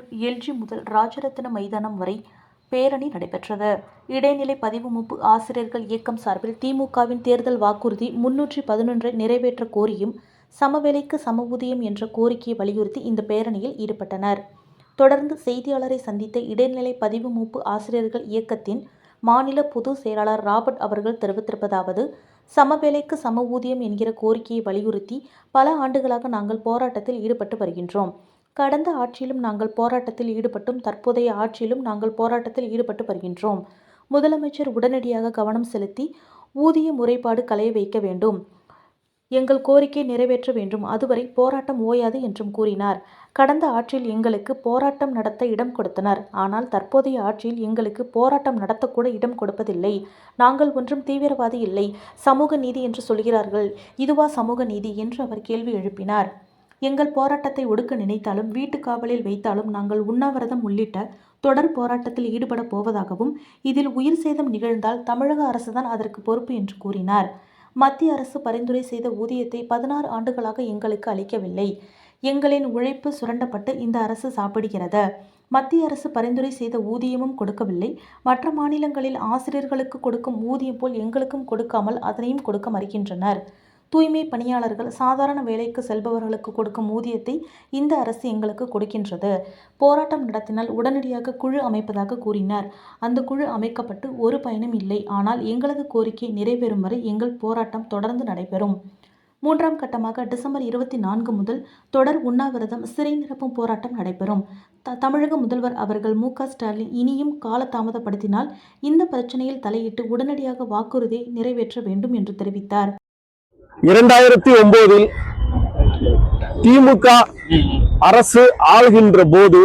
Tiruvallur LG முதல் ராஜரத்ன மைதானம் வரை பேரணி நடைபெற்றது. இடைநிலை பதிவு முப்பு ஆசிரியர்கள் இயக்கம் சார்பில் திமுகவின் தேர்தல் வாக்குறுதி முன்னூற்றி பதினொன்றை நிறைவேற்ற கோரியும் சமவேலைக்கு சம ஊதியம் என்ற கோரிக்கையை வலியுறுத்தி இந்த பேரணியில் ஈடுபட்டனர். தொடர்ந்து செய்தியாளரை சந்தித்த இடைநிலை பதிவு மூப்பு ஆசிரியர்கள் இயக்கத்தின் மாநில பொது செயலாளர் ராபர்ட் அவர்கள் தெரிவித்திருப்பதாவது சமவேலைக்கு சம ஊதியம் என்கிற கோரிக்கையை வலியுறுத்தி பல ஆண்டுகளாக நாங்கள் போராட்டத்தில் ஈடுபட்டு வருகின்றோம். கடந்த ஆட்சியிலும் நாங்கள் போராட்டத்தில் ஈடுபட்டும் தற்போதைய ஆட்சியிலும் நாங்கள் போராட்டத்தில் ஈடுபட்டு வருகின்றோம். முதலமைச்சர் உடனடியாக கவனம் செலுத்தி ஊதிய முறைப்பாடு களைய வைக்க வேண்டும். எங்கள் கோரிக்கை நிறைவேற்ற வேண்டும். அதுவரை போராட்டம் ஓயாது என்றும் கூறினார். கடந்த ஆட்சியில் எங்களுக்கு போராட்டம் நடத்த இடம் கொடுத்தனர். ஆனால் தற்போதைய ஆட்சியில் எங்களுக்கு போராட்டம் நடத்தக்கூட இடம் கொடுப்பதில்லை. நாங்கள் ஒன்றும் தீவிரவாதி இல்லை. சமூக நீதி என்று சொல்கிறார்கள். இதுவா சமூக நீதி என்று அவர் கேள்வி எழுப்பினார். எங்கள் போராட்டத்தை ஒடுக்க நினைத்தாலும் வீட்டு காவலில் வைத்தாலும் நாங்கள் உண்ணாவிரதம் உள்ளிட்ட தொடர் போராட்டத்தில் ஈடுபட போவதாகவும் இதில் உயிர் சேதம் நிகழ்ந்தால் தமிழக அரசுதான் அதற்கு பொறுப்பு என்று கூறினார். மத்திய அரசு பரிந்துரை செய்த ஊதியத்தை பதினாறு ஆண்டுகளாக எங்களுக்கு அளிக்கவில்லை. எங்களின் உழைப்பு சுரண்டப்பட்டு இந்த அரசு சாப்பிடுகிறது. மத்திய அரசு பரிந்துரை செய்த ஊதியமும் கொடுக்கவில்லை. மற்ற மாநிலங்களில் ஆசிரியர்களுக்கு கொடுக்கும் ஊதியம் போல் எங்களுக்கும் கொடுக்காமல் அதனையும் கொடுக்க மறுக்கின்றனர். தூய்மை பணியாளர்கள் சாதாரண வேலைக்கு செல்பவர்களுக்கு கொடுக்கும் ஊதியத்தை இந்த அரசு எங்களுக்கு கொடுக்கின்றது. போராட்டம் நடத்தினால் உடனடியாக குழு அமைப்பதாக கூறினார். அந்த குழு அமைக்கப்பட்டு ஒரு பயனும் இல்லை. ஆனால் எங்களது கோரிக்கை நிறைவேறும் வரை எங்கள் போராட்டம் தொடர்ந்து நடைபெறும். மூன்றாம் கட்டமாக டிசம்பர் இருபத்தி நான்கு முதல் தொடர் உண்ணாவிரதம் சிறை நிரப்பும் போராட்டம் நடைபெறும். த தமிழக முதல்வர் அவர்கள் மு. க. ஸ்டாலின் இனியும் காலதாமதப்படுத்தினால் இந்த பிரச்சனையில் தலையிட்டு உடனடியாக வாக்குறுதியை நிறைவேற்ற வேண்டும் என்று தெரிவித்தார். இரண்டாயிரத்தி ஒன்பதில் திமுக அரசு ஆளுகின்ற போது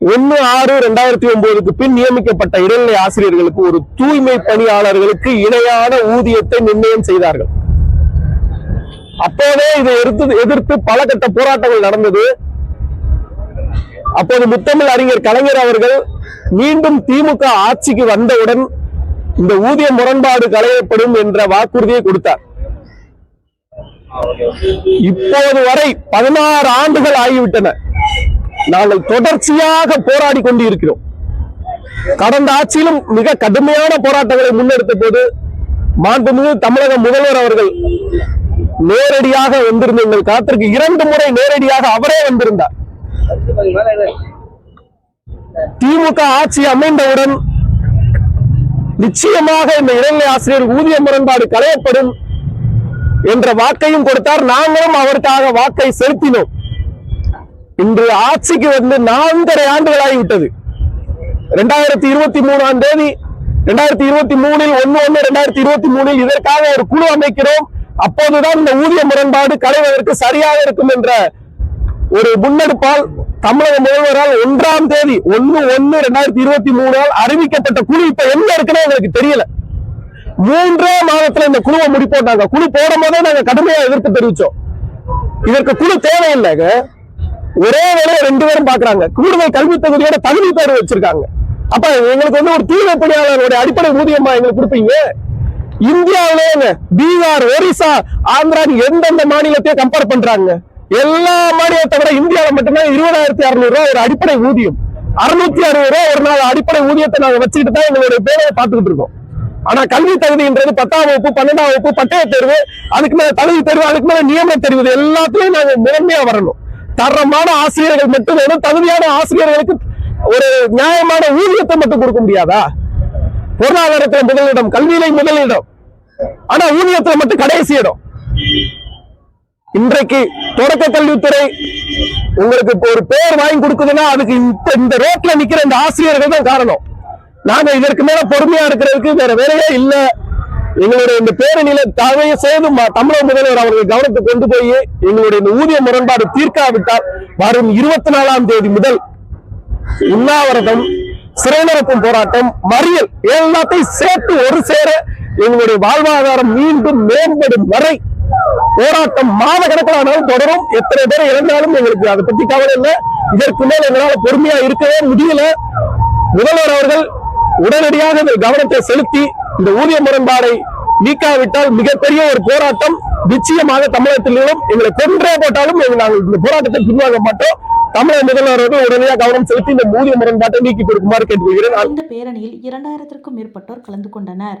ஒன்னு ஆறு ரெண்டாயிரத்தி ஒன்பதுக்கு பின் நியமிக்கப்பட்ட இடைநிலை ஆசிரியர்களுக்கு ஒரு தூய்மை பணியாளர்களுக்கு இணையான ஊதியத்தை நிர்ணயம் செய்தார்கள். அப்போதே இதை எதிர்த்து எதிர்த்து பல கட்ட போராட்டங்கள் நடந்தது. அப்போது முத்தமிழ் அறிஞர் கலைஞர் அவர்கள் மீண்டும் திமுக ஆட்சிக்கு வந்தவுடன் இந்த ஊதிய முரண்பாடு களையப்படும் என்ற வாக்குறுதியை கொடுத்தார். இப்போது வரை பதினாறு ஆண்டுகள் ஆகிவிட்டன. நாங்கள் தொடர்ச்சியாக போராடி கொண்டு இருக்கிறோம் கடந்த ஆட்சியிலும் மிக கடுமையான போராட்டங்களை முன்னெடுத்த போது மாண்புமிகு தமிழக முதல்வர் அவர்கள் நேரடியாக வந்திருந்த எங்கள் காத்திற்கு இரண்டு முறை நேரடியாக அவரே வந்திருந்தார். திமுக ஆட்சி அமைந்தவுடன் நிச்சயமாக இந்த இடைநிலை ஆசிரியர் ஊதிய முரண்பாடு களையப்படும் என்ற வாக்கையும் கொடுத்தார். நாங்களும் அவருக்காக வாக்கை செலுத்தினோம். இன்று ஆட்சிக்கு வந்து நான்கரை ஆண்டுகள் ஆகிவிட்டது இரண்டாயிரத்தி இருபத்தி மூணாம் தேதி இரண்டாயிரத்தி இருபத்தி மூணில் ஒன்னு ஒன்னு இரண்டாயிரத்தி இருபத்தி மூணில் இதற்காக ஒரு குழு அமைக்கிறோம். அப்போதுதான் இந்த ஊதிய முரண்பாடு களைவதற்கு சரியாக இருக்கும் என்ற ஒரு முன்னெடுப்பால் தமிழக முதல்வரால் ஒன்றாம் தேதி ஒன்னு ஒன்னு ரெண்டாயிரத்தி இருபத்தி மூணால் அறிவிக்கப்பட்ட குழு இப்ப எங்க இருக்குன்னு எங்களுக்கு தெரியல. மூன்றே மாதத்துல இந்த குழுவை முடிப்போட்டாங்க. குழு போடும் போதே நாங்க கடுமையா எதிர்ப்பு தெரிவிச்சோம். இதற்கு குழு தேவையில்லைங்க. ஒரே வேலையை ரெண்டு பேரும் பாக்குறாங்க. கூடுதல் கல்வி தகுதியோட தகுதி தேர்வு வச்சிருக்காங்க. அப்ப எங்களுக்கு வந்து ஒரு தீவிர பணியாளருடைய அடிப்படை ஊதியமா எங்களுக்கு கொடுப்பீங்க? இந்தியாவிலேங்க பீகார் ஒரிசா ஆந்திரான்னு எந்தெந்த மாநிலத்தையும் கம்பேர் பண்றாங்க? எல்லா மாநிலத்தை விட இந்தியாவில் மட்டும்தான் இருபதாயிரத்தி அறுநூறு ரூபாய் ஒரு அடிப்படை ஊதியம். அறுநூத்தி அறுபது ரூபாய் ஒரு நாள் அடிப்படை ஊதியத்தை நாங்க வச்சுக்கிட்டு தான் எங்களுடைய பேரை பார்த்துக்கிட்டு இருக்கோம். ஆனா கல்வி தகுதின்றது பத்தாம் வகுப்பு பன்னெண்டாம் வகுப்பு பட்டய தேர்வு அதுக்கு மேல தகுதி தேர்வு அதுக்கு மேல நியமன தெரிவு எல்லாத்துலயும் நாங்க முதன்மையா வரணும். தரமான ஆசிரியர்கள் மட்டும் வேணும். தகுதியான ஆசிரியர்களுக்கு ஒரு நியாயமான ஊதியத்தை மட்டும் கொடுக்க முடியாதா? பொருளாதாரத்துல முதலிடம் கல்வியில முதலிடம். ஆனா ஊதியத்துல மட்டும் கடைசி இடம். இன்றைக்கு தொடக்க கல்வித்துறை உங்களுக்கு இப்போ ஒரு பேர் வாங்கி கொடுக்குதுன்னா அதுக்கு இந்த இந்த ரோட்ல நிக்கிற இந்த ஆசிரியர்கள் தான் காரணம். நாங்க இதற்கு மேல பொறுமையா இருக்கிறதுக்கு வேற வேலையே இல்ல. எங்களுடைய இந்த பேரணியில தவைய செய்து தமிழக முதல்வர் அவர்கள் கவனத்துக்கு கொண்டு போய் எங்களுடைய இந்த ஊதிய முரண்பாடு தீர்க்காவிட்டால் வரும் இருபத்தி நாலாம் தேதி முதல் உண்ணாவிரதம் சிறைநிரப்பும் போராட்டம் மறியல் எல்லாத்தையும் சேர்த்து ஒரு சேர எங்களுடைய வாழ்வாதாரம் மீண்டும் மேம்படும் வரை போராட்டம் மாத கணக்கிலானாலும் தொடரும். எத்தனை பேர் இறந்தாலும் எங்களுக்கு அதை பத்தி கவலை இல்லை. இதற்கு மேல் எங்களால் பொறுமையா இருக்கவே முடியல. முதல்வர் அவர்கள் உடனடியாக இந்த கவனத்தை செலுத்தி இந்த ஊதிய முரண்பாடை நீக்காவிட்டால் மிகப்பெரிய ஒரு போராட்டம் நிச்சயமாக தமிழகத்திலும் எங்களை கொன்றே போட்டாலும் நாங்கள் இந்த போராட்டத்தை பின்வாங்க மாட்டோம். தமிழக முதல்வர் அவர்கள் உடனடியாக கவனம் செலுத்தி இந்த ஊதிய முரண்பாட்டை நீக்கி கொடுக்குமாறு கேட்டுக்கொள்கிறேன். இந்த பேரணியில் இரண்டாயிரத்திற்கும் மேற்பட்டோர் கலந்து கொண்டனர்.